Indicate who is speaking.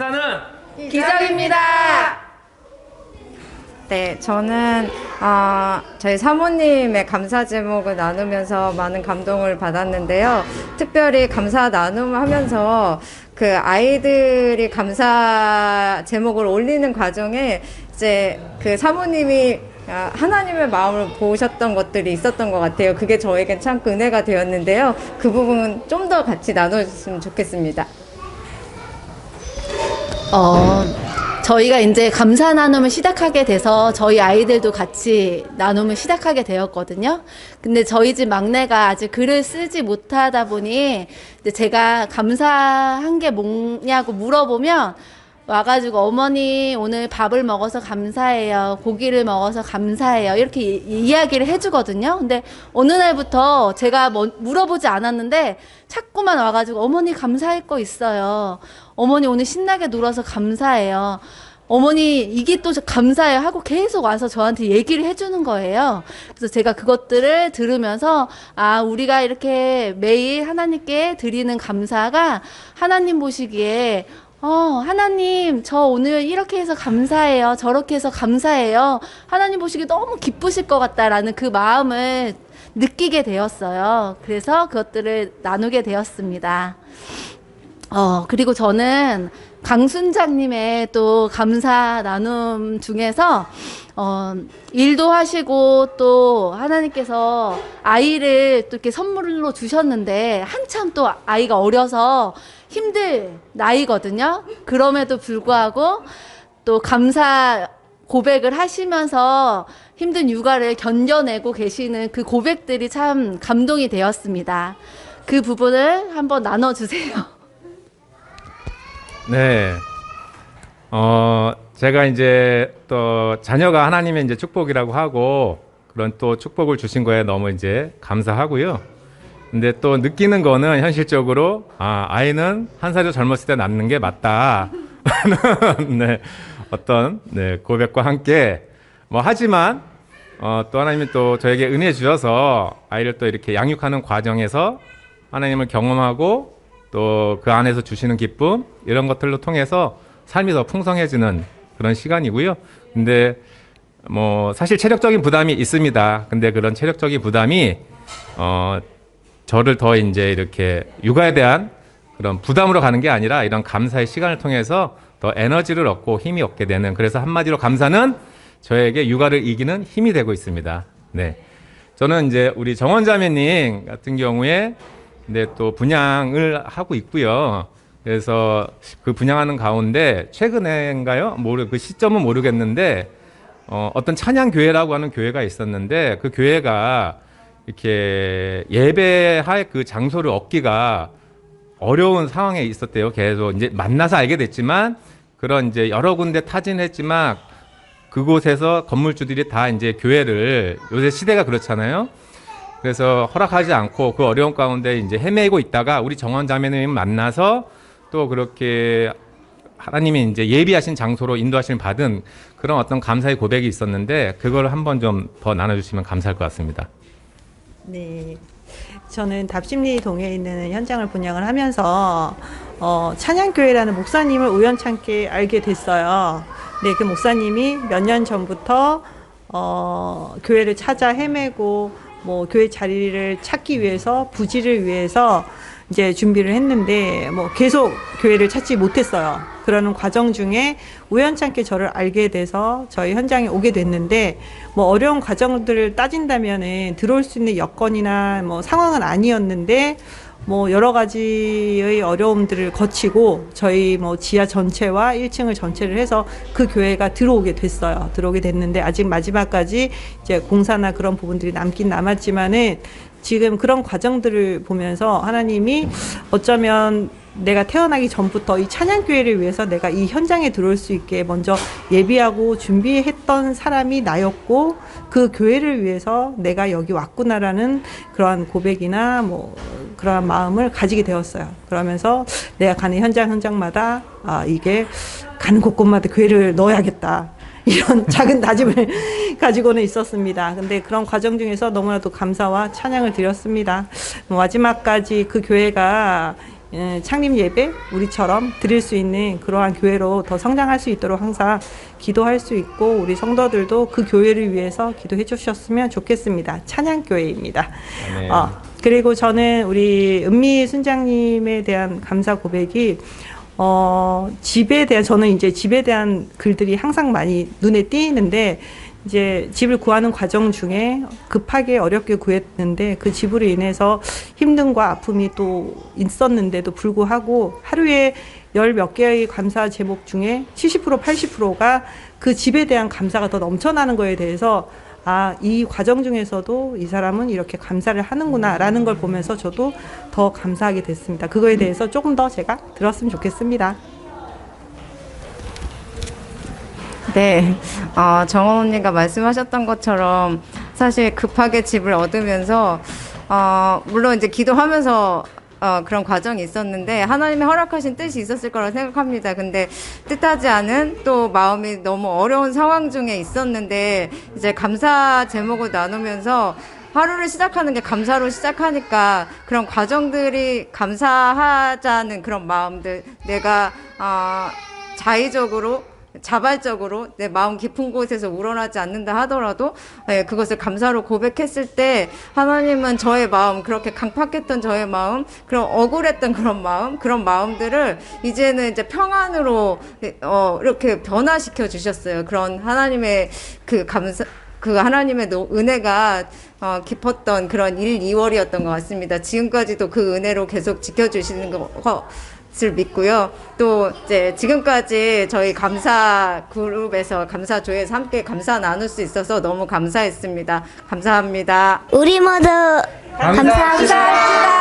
Speaker 1: 감사는
Speaker 2: 기적입니다.
Speaker 3: 네, 저는 아, 저희 사모님의 감사 제목을 나누면서 많은 감동을 받았는데요. 특별히 감사 나눔을 하면서 그 아이들이 감사 제목을 올리는 과정에 이제 그 사모님이 아, 하나님의 마음을 보셨던 것들이 있었던 것 같아요. 그게 저에겐 참 은혜가 되었는데요. 그 부분 좀 더 같이 나눠주셨으면 좋겠습니다.
Speaker 2: 어, 저희가 이제 감사 나눔을 시작하게 돼서 저희 아이들도 같이 나눔을 시작하게 되었거든요. 근데 저희 집 막내가 아직 글을 쓰지 못하다 보니 이제 제가 감사한 게 뭐냐고 물어보면 와가지고 어머니 오늘 밥을 먹어서 감사해요. 고기를 먹어서 감사해요. 이렇게 이- 이야기를 해주거든요. 근데 어느 날부터 제가 뭐 물어보지 않았는데 자꾸만 와가지고 어머니 감사할 거 있어요. 어머니 오늘 신나게 놀아서 감사해요. 어머니 이게 또 감사해요 하고 계속 와서 저한테 얘기를 해주는 거예요. 그래서 제가 그것들을 들으면서 아 우리가 이렇게 매일 하나님께 드리는 감사가 하나님 보시기에 어, 하나님, 저 오늘 이렇게 해서 감사해요. 저렇게 해서 감사해요. 하나님 보시기 너무 기쁘실 것 같다라는 그 마음을 느끼게 되었어요. 그래서 그것들을 나누게 되었습니다. 어, 그리고 저는 강순장님의 또 감사 나눔 중에서, 어, 일도 하시고 또 하나님께서 아이를 또 이렇게 선물로 주셨는데 한참 또 아이가 어려서 힘들 나이거든요. 그럼에도 불구하고 또 감사 고백을 하시면서 힘든 육아를 견뎌내고 계시는 그 고백들이 참 감동이 되었습니다. 그 부분을 한번 나눠주세요.
Speaker 1: 네. 어, 제가 이제 또 자녀가 하나님의 이제 축복이라고 하고 그런 또 축복을 주신 거에 너무 이제 감사하고요. 근데 또 느끼는 거는 현실적으로 아, 아이는 한 살이 젊었을 때 낳는 게 맞다. 네. 어떤 네, 고백과 함께 뭐 하지만 어, 또 하나님이 또 저에게 은혜 주셔서 아이를 또 이렇게 양육하는 과정에서 하나님을 경험하고 또 그 안에서 주시는 기쁨 이런 것들로 통해서 삶이 더 풍성해지는 그런 시간이고요. 근데 뭐 사실 체력적인 부담이 있습니다. 근데 그런 체력적인 부담이 어 저를 더 이제 이렇게 육아에 대한 그런 부담으로 가는 게 아니라 이런 감사의 시간을 통해서 더 에너지를 얻고 힘이 얻게 되는 그래서 한마디로 감사는 저에게 육아를 이기는 힘이 되고 있습니다. 네. 저는 이제 우리 정원 자매님 같은 경우에 근데 또 분양을 하고 있고요. 그래서 그 분양하는 가운데 최근에인가요? 모르 그 시점은 모르겠는데 어, 어떤 찬양 교회라고 하는 교회가 있었는데 그 교회가 이렇게 예배할 그 장소를 얻기가 어려운 상황에 있었대요. 계속 이제 만나서 알게 됐지만 그런 이제 여러 군데 타진했지만 그곳에서 건물주들이 다 이제 교회를 요새 시대가 그렇잖아요. 그래서 허락하지 않고 그 어려운 가운데 이제 헤매고 있다가 우리 정원 자매님 만나서 또 그렇게 하나님이 이제 예비하신 장소로 인도하심 받은 그런 어떤 감사의 고백이 있었는데 그걸 한번 좀 더 나눠주시면 감사할 것 같습니다.
Speaker 4: 네. 저는 답심리 동에 있는 현장을 분양을 하면서 어, 찬양교회라는 목사님을 우연찮게 알게 됐어요. 네, 그 목사님이 몇 년 전부터 어, 교회를 찾아 헤매고 뭐 교회 자리를 찾기 위해서 부지를 위해서 이제 준비를 했는데 뭐 계속 교회를 찾지 못했어요. 그러는 과정 중에 우연찮게 저를 알게 돼서 저희 현장에 오게 됐는데 뭐 어려운 과정들을 따진다면은 들어올 수 있는 여건이나 뭐 상황은 아니었는데 뭐 여러 가지의 어려움들을 거치고 저희 뭐 지하 전체와 1층을 전체를 해서 그 교회가 들어오게 됐어요. 들어오게 됐는데 아직 마지막까지 이제 공사나 그런 부분들이 남긴 남았지만은 지금 그런 과정들을 보면서 하나님이 어쩌면 내가 태어나기 전부터 이 찬양교회를 위해서 내가 이 현장에 들어올 수 있게 먼저 예비하고 준비했던 사람이 나였고 그 교회를 위해서 내가 여기 왔구나라는 그러한 고백이나 뭐 그러한 마음을 가지게 되었어요. 그러면서 내가 가는 현장 현장마다 아 이게 가는 곳곳마다 교회를 넣어야겠다. 이런 작은 다짐을 가지고는 있었습니다. 근데 그런 과정 중에서 너무나도 감사와 찬양을 드렸습니다. 마지막까지 그 교회가 예, 창립 예배 우리처럼 드릴 수 있는 그러한 교회로 더 성장할 수 있도록 항상 기도할 수 있고 우리 성도들도 그 교회를 위해서 기도해 주셨으면 좋겠습니다. 찬양 교회입니다.
Speaker 1: 아멘.
Speaker 4: 어, 그리고 저는 우리 은미 순장님에 대한 감사 고백이 어, 집에 대한 저는 이제 집에 대한 글들이 항상 많이 눈에 띄는데 이제 집을 구하는 과정 중에 급하게 어렵게 구했는데 그 집으로 인해서 힘듦과 아픔이 또 있었는데도 불구하고 하루에 열 몇 개의 감사 제목 중에 70% 80%가 그 집에 대한 감사가 더 넘쳐나는 거에 대해서 아, 이 과정 중에서도 이 사람은 이렇게 감사를 하는구나라는 걸 보면서 저도 더 감사하게 됐습니다. 그거에 대해서 조금 더 제가 들었으면 좋겠습니다.
Speaker 3: 네, 어, 정원 언니가 말씀하셨던 것처럼 사실 급하게 집을 얻으면서 어, 물론 이제 기도하면서 어, 그런 과정이 있었는데 하나님의 허락하신 뜻이 있었을 거라 생각합니다. 근데 뜻하지 않은 또 마음이 너무 어려운 상황 중에 있었는데 이제 감사 제목을 나누면서 하루를 시작하는 게 감사로 시작하니까 그런 과정들이 감사하자는 그런 마음들 내가 어, 자의적으로 자발적으로 내 마음 깊은 곳에서 우러나지 않는다 하더라도 예, 그것을 감사로 고백했을 때 하나님은 저의 마음 그렇게 강팍했던 저의 마음 그런 억울했던 그런 마음 그런 마음들을 이제는 이제 평안으로 어, 이렇게 변화시켜 주셨어요 그런 하나님의 그 감사 그 하나님의 노- 은혜가 어, 깊었던 그런 1, 2월이었던 것 같습니다. 지금까지도 그 은혜로 계속 지켜주시는 것 을 믿고요. 또 이제 지금까지 저희 감사 그룹에서 감사 조회에서 함께 감사 나눌 수 있어서 너무 감사했습니다. 감사합니다.
Speaker 5: 우리 모두 감사합니다. 감사합니다.